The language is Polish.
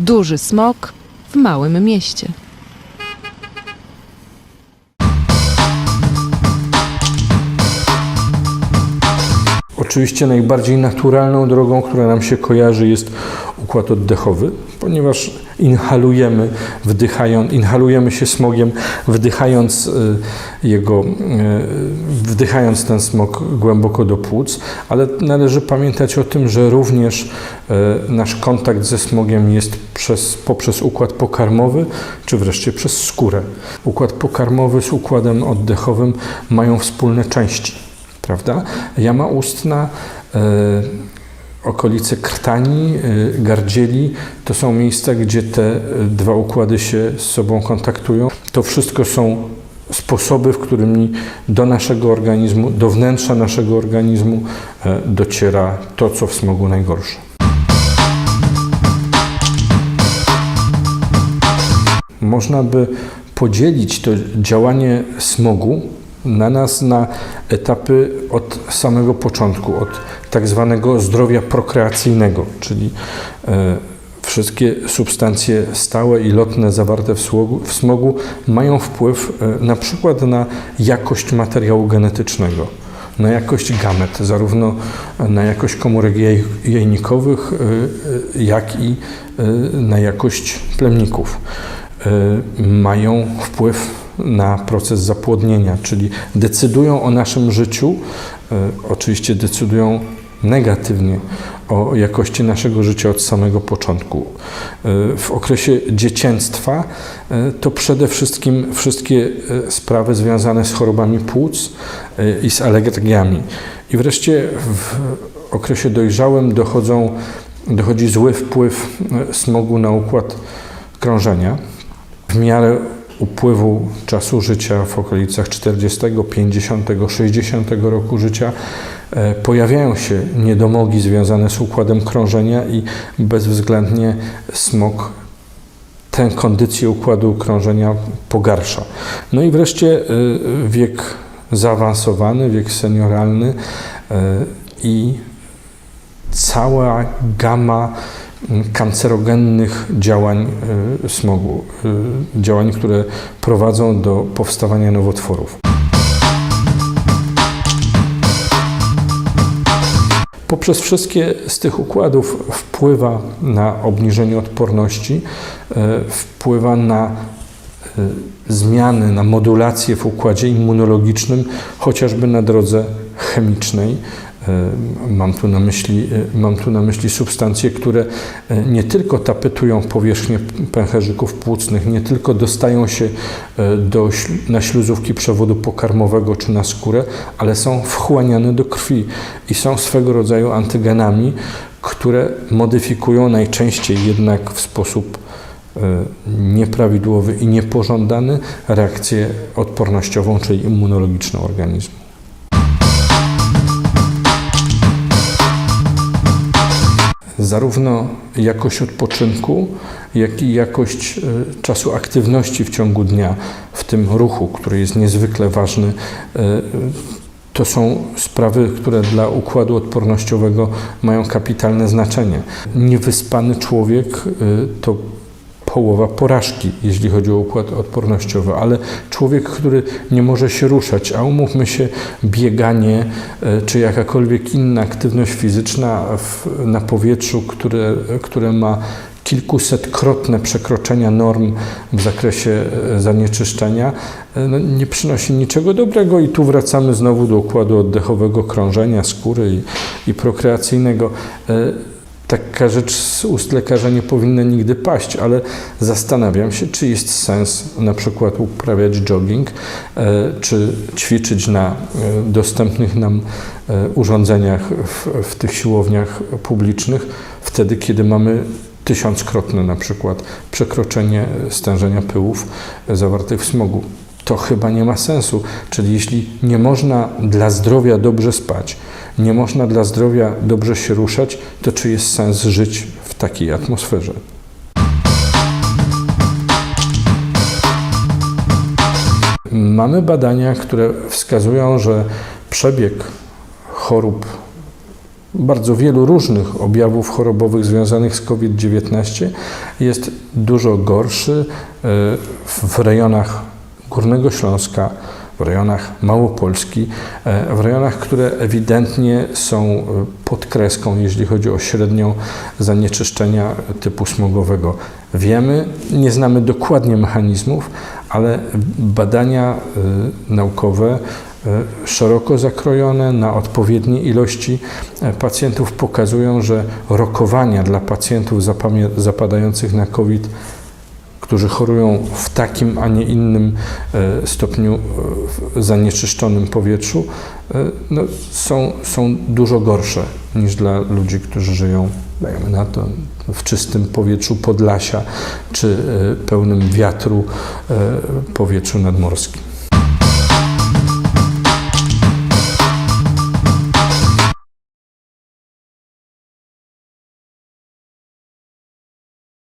Duży smok w małym mieście. Oczywiście najbardziej naturalną drogą, która nam się kojarzy, jest układ oddechowy, ponieważ inhalujemy, wdychając, inhalujemy się smogiem, wdychając y, jego, y, wdychając ten smog głęboko do płuc, ale należy pamiętać o tym, że również y, nasz kontakt ze smogiem jest przez, poprzez układ pokarmowy, czy wreszcie przez skórę. Układ pokarmowy z układem oddechowym mają wspólne części prawda? Jama ustna, okolice krtani, e, gardzieli, to są miejsca, gdzie te e, dwa układy się z sobą kontaktują. To wszystko są sposoby, w którymi do naszego organizmu, do wnętrza naszego organizmu e, dociera to, co w smogu najgorsze. Można by podzielić to działanie smogu na nas na etapy od samego początku, od tak zwanego zdrowia prokreacyjnego, czyli e, wszystkie substancje stałe i lotne zawarte w smogu, w smogu mają wpływ e, na przykład na jakość materiału genetycznego, na jakość gamet, zarówno na jakość komórek jajnikowych, e, jak i na jakość plemników. Mają wpływ na proces zapłodnienia, czyli decydują o naszym życiu, e, oczywiście decydują negatywnie o jakości naszego życia od samego początku. E, W okresie dziecięctwa e, to przede wszystkim wszystkie sprawy związane z chorobami płuc i z alergiami. I wreszcie w okresie dojrzałym dochodzą, dochodzi zły wpływ smogu na układ krążenia. W miarę upływu czasu życia w okolicach 40, 50, 60 roku życia e, pojawiają się niedomogi związane z układem krążenia i bezwzględnie smog tę kondycję układu krążenia pogarsza. No i wreszcie e, wiek zaawansowany, wiek senioralny e, i cała gama kancerogennych działań y, smogu, y, działań, które prowadzą do powstawania nowotworów. Poprzez wszystkie z tych układów wpływa na obniżenie odporności, y, wpływa na zmiany, na modulacje w układzie immunologicznym, chociażby na drodze chemicznej. Y, Mam tu, na myśli, y, mam tu na myśli substancje, które y, nie tylko tapetują powierzchnię pęcherzyków płucnych, nie tylko dostają się do, na śluzówki przewodu pokarmowego czy na skórę, ale są wchłaniane do krwi i są swego rodzaju antygenami, które modyfikują najczęściej jednak w sposób nieprawidłowy i niepożądany reakcję odpornościową, czyli immunologiczną organizmu. Zarówno jakość odpoczynku, jak i jakość y, czasu aktywności w ciągu dnia, w tym ruchu, który jest niezwykle ważny, y, to są sprawy, które dla układu odpornościowego mają kapitalne znaczenie. Niewyspany człowiek y, to połowa porażki, jeśli chodzi o układ odpornościowy, ale człowiek, który nie może się ruszać, a umówmy się, bieganie e, czy jakakolwiek inna aktywność fizyczna w, na powietrzu, które, które ma kilkusetkrotne przekroczenia norm w zakresie e, zanieczyszczenia, e, no, nie przynosi niczego dobrego i tu wracamy znowu do układu oddechowego, krążenia, skóry i, i prokreacyjnego. Taka rzecz z ust lekarza nie powinna nigdy paść, ale zastanawiam się, czy jest sens na przykład uprawiać jogging, e, czy ćwiczyć na e, dostępnych nam e, urządzeniach w, w tych siłowniach publicznych, wtedy, kiedy mamy tysiąckrotne na przykład przekroczenie stężenia pyłów zawartych w smogu. To chyba nie ma sensu. Czyli jeśli nie można dla zdrowia dobrze spać, nie można dla zdrowia dobrze się ruszać, to czy jest sens żyć w takiej atmosferze? Mamy badania, które wskazują, że przebieg chorób bardzo wielu różnych objawów chorobowych związanych z COVID-19 jest dużo gorszy e, w rejonach Górnego Śląska, w rejonach Małopolski, e, w rejonach, które ewidentnie są e, pod kreską, jeśli chodzi o średnią zanieczyszczenia typu smogowego. Wiemy, nie znamy dokładnie mechanizmów, ale badania e, naukowe szeroko zakrojone na odpowiednie ilości pacjentów pokazują, że rokowania dla pacjentów zapadających na COVID którzy chorują w takim, a nie innym e, stopniu e, zanieczyszczonym powietrzu, e, no, są, są dużo gorsze niż dla ludzi, którzy żyją, dajmy na to, w czystym powietrzu Podlasia czy pełnym wiatru powietrzu nadmorskim.